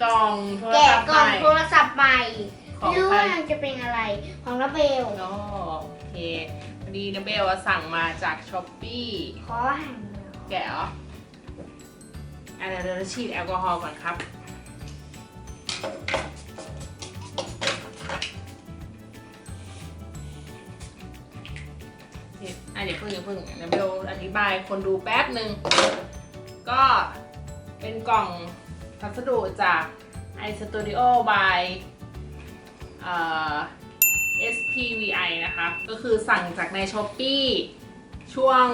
โทรแกะศัพท์กล่องใหม่โทรศัพท์ใหม่ของไม่รู้ใครว่ามันจะเป็นอะไรของระเบลอ๋อโอเคพอดีนะเบลว่าสั่งมาจากช้อปปี้ขอหันแกะเหรออะเดี๋ยวเราฉีดแอลกอฮอล์ก่อนครับ อะเดี๋ยวเพิ่งเดี๋ยวเพิ่งเดี๋ยวเบลอธิบายคนดูแป๊บหนึ่งก็เป็นกล่อง พัสดุจาก iStudio by เอ่อ SPVI นะคะ ก็คือสั่งจากใน s h อ p e e ช่วง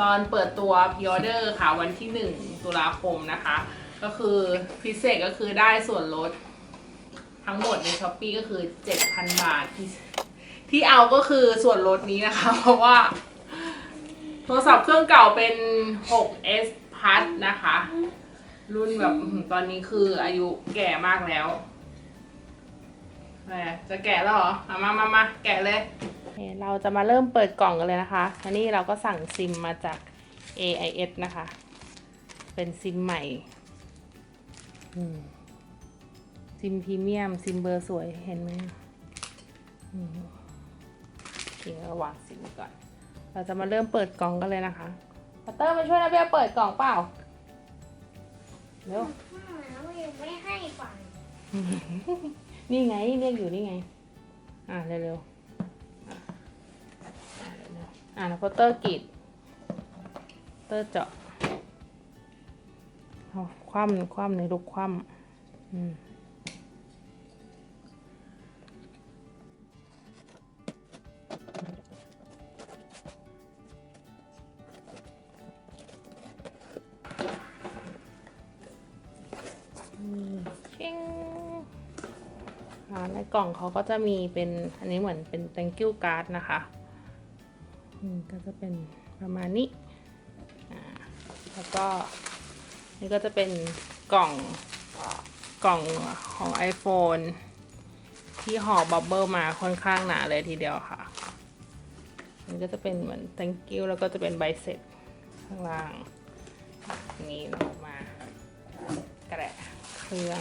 ตอนเปิดตัวพ r ออเดอร์ค่ะวันที่ 1 ตุลาคมนะคะ ก็คือพิเศษก็คือได้ส่วนลดทั้งหมดใน s h อ p e e ก็คือ 7,000 บาทที่ที่เอาก็คือส่วนลดนี้นะคะ เพราะว่า โทรศัพท์เครื่องเก่าเป็น 6s Plus นะคะ รุ่นแบบอื้อหือตอนนี้คืออายุแก่มากแล้วแหมจะแกะแล้วเหรอเอามามามาแกะเลยเราจะมาเริ่มเปิดกล่องกันเลยนะคะอันนี้เราก็สั่งซิมมาจาก AIS นะคะ เป็นซิมใหม่อืมซิมพรีเมียม ซิมเบอร์สวยเห็นไหมอืมโอเคเราวางซิมก่อน เราจะมาเริ่มเปิดกล่องกันเลยนะคะปัตเตอร์มาช่วยนะเบียเปิดกล่องเปล่า เร็วแล้วยังไม่ให้ฟังนี่ไงเรียกอยู่นี่ไง อ่าเร็วๆอะอ่าเร็วๆอ่าแล้วก็เตอร์กรีดเตอร์เจาะเอาคว่ำคว่ำในลูกคว่ำอืม ในกล่องเขาก็จะมีเป็นอันนี้เหมือนเป็น thank you card นะคะอืมก็จะเป็นประมาณนี้ แล้วก็นี่ก็จะเป็นกล่องกล่องของ iPhone ที่ห่อบับเบิลมาค่อนข้างหนาเลยทีเดียวค่ะนี่ก็จะเป็นเหมือน thank you แล้วก็จะเป็นใบเสร็จข้างล่าง นี่เรามา กระแดะเครื่อง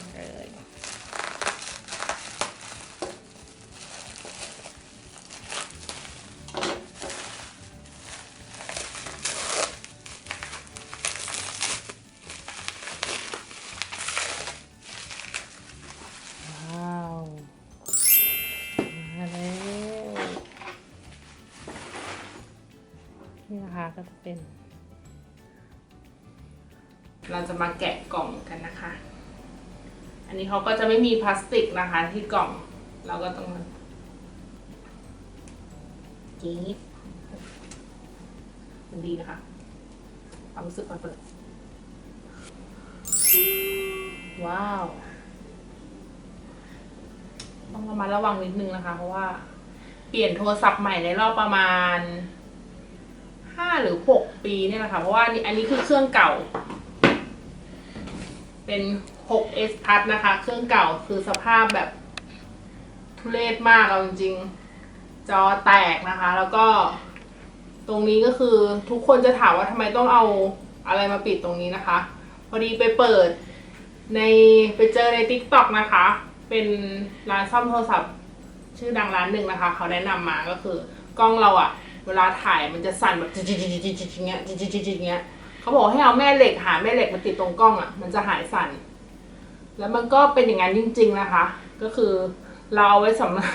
กันเลยว้าวมาแล้วนี่นะคะก็จะเป็น เราจะมาแกะกล่องกันนะคะ อันนี้เขาก็จะไม่มีพลาสติกนะคะที่กล่อง เราก็ต้องจี๊ดมันดีนะคะความรู้สึกก่อนเปิด ว้าว ต้องระมัดระวังนิดนึงนะคะ เพราะว่า เปลี่ยนโทรศัพท์ใหม่ในรอบประมาณห้าหรือหกปีเนี่ยแหละค่ะ เพราะว่าอันนี้คือเครื่องเก่า เป็น 6s plus นะคะ เครื่องเก่าคือสภาพแบบทุเรศมากเอาจริงจอแตกนะคะ แล้วก็ตรงนี้ก็คือทุกคนจะถามว่าทำไมต้องเอาอะไรมาปิดตรงนี้นะคะ พอดีไปเปิดในไปเจอใน t ิ k t o k นะคะ เป็นร้านซ่อมโทรศัพท์ ชื่อดังร้านหนึ่งนะคะ เขาแนะนำมาก็คือกล้องเราอะเวลาถ่ายมันจะสั่นแบบจิ๊ดจิ๊ดจิ๊ดจิ๊ดจิ๊ดอย่างเงี้ยจิ๊ดจิ๊ดจิ๊ดจิ๊ดอย่างเงี้ยเขาบอกให้เอาแม่เหล็กหาแม่เหล็กมาติดตรงกล้องอะมันจะหายสั่น แล้วมันก็เป็นอย่างนั้นจริง ๆนะคะ ก็คือเราเอาไว้สำรอง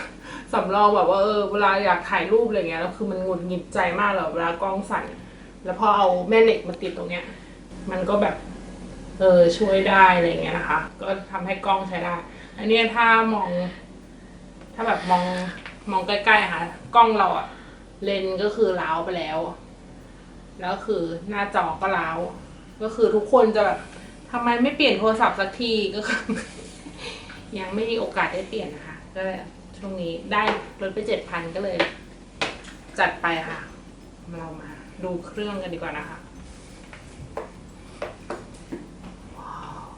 สำรองแบบว่าเออเวลาอยากถ่ายรูปอะไรเงี้ยแล้วคือมันหงุดหงิดใจมากเลยเวลากล้องสั่นแล้วพอเอาแม่เหล็กมาติดตรงเนี้ย มันก็แบบเออช่วยได้อะไรเงี้ยนะคะ ก็ทำให้กล้องใช้ได้ อันเนี้ยถ้ามอง ถ้าแบบมองมองใกล้ๆค่ะกล้องเราอะเลนก็คือล้าวไปแล้ว แล้วคือหน้าจอก็ล้าว ก็คือทุกคนจะแบบ ทำไมไม่เปลี่ยนโทรศัพท์สักทีก็คือยังไม่มีโอกาสได้เปลี่ยนนะคะก็เลยช่วงนี้ได้ลดไปเจ็ดพันก็เลย จัดไปค่ะ เรามาดูเครื่องกันดีกว่านะคะ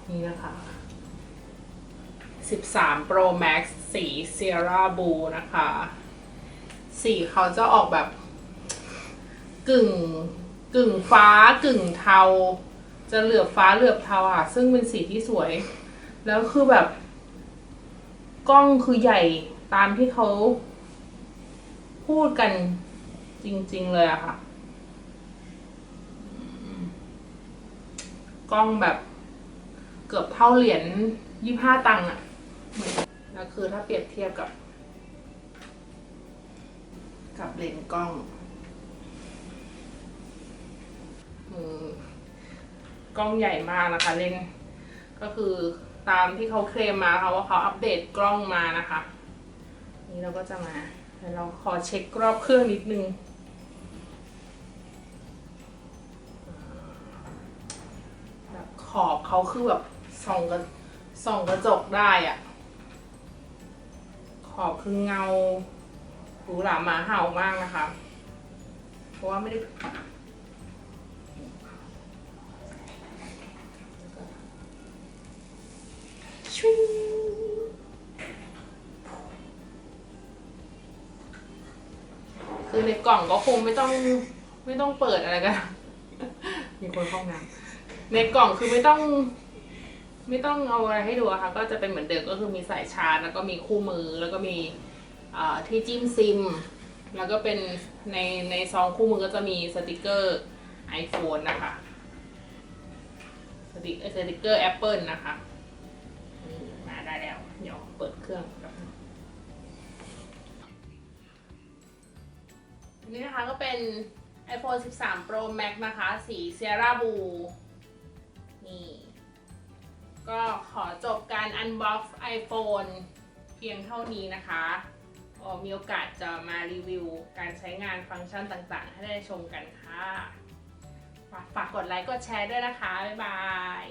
นี่นะคะ 13 Pro Max สี Sierra Blue นะคะ สีเขาจะออกแบบ กึ่ง กึ่งฟ้ากึ่งเทา จะเหลือบฟ้าเหลือบเทาอะ ซึ่งเป็นสีที่สวย แล้วคือแบบ กล้องคือใหญ่ตามที่เขาพูดกันจริง ๆ เลยอะค่ะ กล้องแบบเกือบเท่าเหรียญยี่ห้าตังค์อะแล้วคือถ้าเปรียบเทียบกับ กับเลนส์กล้องอืม กล้องใหญ่มากนะคะ เลนก็คือตามที่เขาเคลมมาค่ะว่าเขาอัปเดตกล้องมานะคะ นี่เราก็จะมาเดี๋ยวเราขอเช็ครอบเครื่องนิดนึงแบบขอบเขาคือแบบส่องกระส่องกระจกได้อะขอบคือเงาหรูหราหมาเห่ามากนะคะ เพราะว่าไม่ได้ คือในกล่องก็คงไม่ต้องไม่ต้องเปิดอะไรกัน มีคนเข้าห้องน้ำในกล่องคือไม่ต้อง ไม่ต้องเอาอะไรให้ดูอะค่ะ ก็จะเป็นเหมือนเดิมก็คือมีสายชาร์จแล้วก็มีคู่มือแล้วก็มีที่จิ้มซิม แล้วก็เป็นในในซองคู่มือก็จะมีสติกเกอร์ iPhone นะคะ สติกเกอร์ Apple นะคะ ได้แล้ว เดี๋ยวเปิดเครื่องแป๊บนึงอันนี้นะคะก็เป็น iPhone 13 Pro Max นะคะ สี Sierra Blue นี่ ก็ขอจบการ unbox iPhone เพียงเท่านี้นะคะก็มีโอกาสจะมารีวิวการใช้งานฟังก์ชันต่างๆ ให้ได้ชมกันค่ะ ฝากกดไลค์กดแชร์ด้วยนะคะ บ๊ายบาย